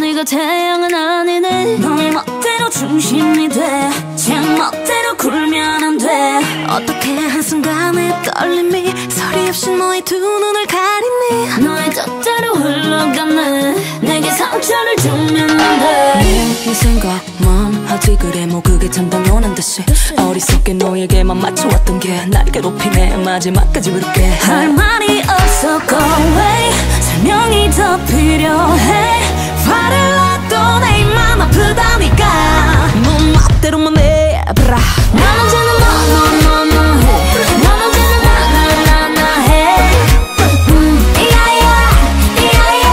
네가 태양은 아니네. 너의 멋대로 중심이 돼. 제 멋대로 굴면 안돼. 어떻게 한순간에 떨림이 소리 없이 너의 두 눈을 가리니? 너의 뜻대로 흘러가네. 내게 상처를 주면 안돼. 이 생각만 하지 그래 뭐 그게 참 당연한 듯이 어리석게 너에게만 맞춰왔던 게 날 괴롭히네. 마지막까지 부를게. 할 말이 없어 go away 설명이 더 필요해. 화를 놔도 내 입만 아프다니까. 넌 멋대로만 해봐라. 난 언제나 너너너너해. 난 언제나 나나나나해. 음, 이야야 이야야.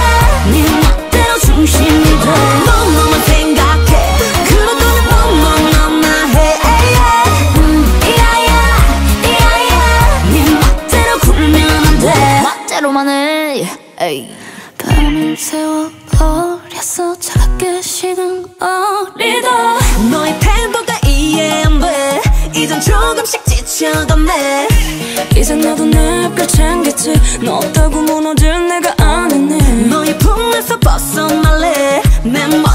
네 멋대로 중심이 돼. 너만 생각해. 그러고는 너너너나해 음, 이야야 이야야. 네 멋대로 굴면 안돼. 멋대로만 해 밤을 새워 버렸어. 차갑게 식은 어리다. 너의 태도가 이해 안돼. 이젠 조금씩 지쳐가네. 이제 나도 내별 챙겼지. 너 없다고 무너질 내가 아니네. 너의 품에서 벗어날래. 내멋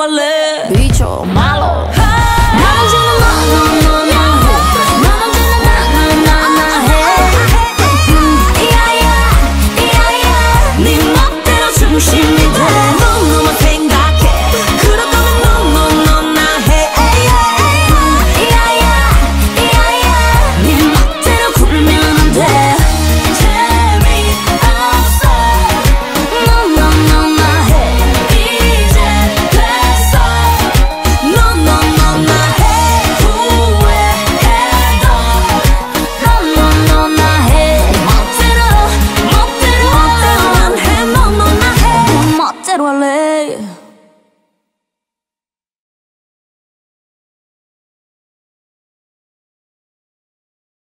I live.